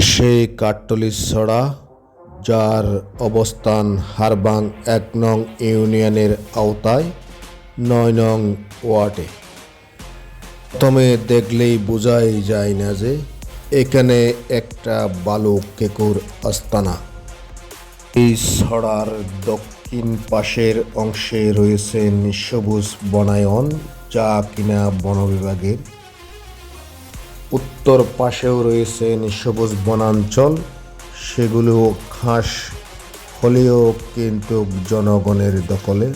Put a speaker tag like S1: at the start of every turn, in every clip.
S1: সেই কাঠতলি ছড়া যার অবস্থান হারবাং এক নং ইউনিয়নের আওতায় নয় নং ওয়ার্ডে। প্রথমে দেখলেই বোঝাই যায় না যে এখানে একটা বালু কেকুর আস্তানা। এই ছড়ার দক্ষিণ পাশের অংশে রয়েছে নিঃসবুজ বনায়ন, যা কিনা বন বিভাগের উত্তর পাশেও রয়েছে নিঃসবুজ বনাঞ্চল। সেগুলো খাস, হলেও কিন্তু জনগণের দখলে।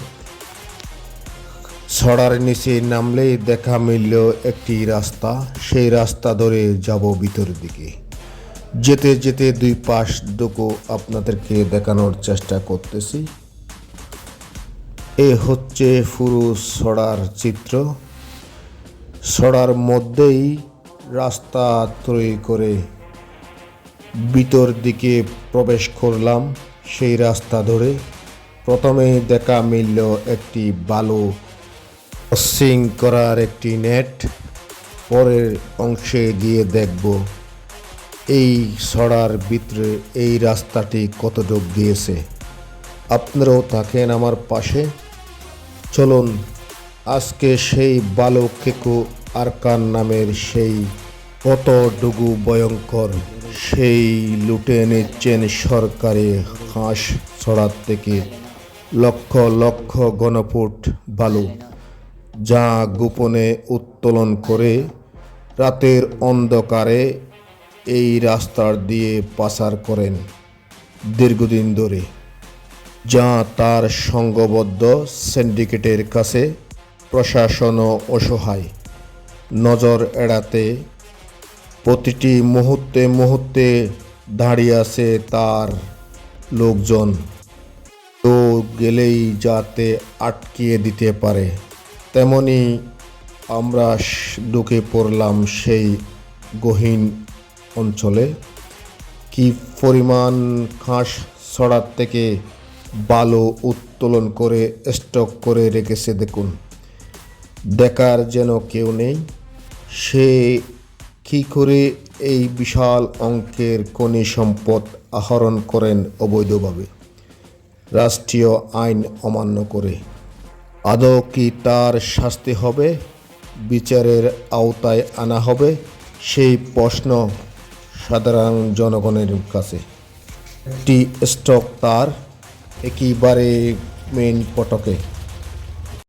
S1: ছড়ার নিচে নামলেই দেখা মিলল একটি রাস্তা। সেই রাস্তা ধরে যাব ভিতর দিকে। যেতে যেতে দুই পাশ দুকো আপনাদেরকে দেখানোর চেষ্টা করতেছি। এ হচ্ছে পুরো ছড়ার চিত্র। ছড়ার মধ্যেই রাস্তা তৈরি করে ভিতর দিকে প্রবেশ করলাম। সেই রাস্তা ধরে প্রথমে দেখা মিলল একটি বালু ক্রসিং করার একটি নেট। পরের অংশে গিয়ে দেখব এই ছড়ার ভিতরে এই রাস্তাটি কতটুক গিয়েছে আপনারাও থাকেন আমার পাশে। চলুন, আজকে সেই বালক কেকু আরকান নামের সেই কত ডুগু ভয়ঙ্কর। সেই লুটে নিচ্ছেন সরকারি হাঁস ছড়ার থেকে। লক্ষ লক্ষ গণফুট বালু। যা গোপনে উত্তোলন করে রাতের অন্ধকারে এই রাস্তার দিয়ে পাচার করেন দীর্ঘদিন ধরে। যা তার সংঘবদ্ধ সিন্ডিকেটের কাছে প্রশাসনও অসহায়। নজর এড়াতে প্রতিটি মুহূর্তে মুহূর্তে দাঁড়িয়ে আছে তার লোকজন। তো গেলেই যাতে আটকিয়ে দিতে পারে। তেমনি আমরা ঢুকে পড়লাম সেই গহীন অঞ্চলে। কি পরিমাণ ঘাস ছড়ার থেকে বালু উত্তোলন করে স্টক করে রেখেছে দেখুন। দেখার যেন কেউ নেই, সে কী করে এই বিশাল অঙ্কের খনি সম্পদ আহরণ করেন অবৈধভাবে? রাষ্ট্রীয় আইন অমান্য করে। আদৌ কি তার শাস্তি হবে? বিচারের আওতায় আনা হবে? সেই প্রশ্ন সাধারণ জনগণের কাছে। একটি স্টক তার একেবারে মেন পটকে।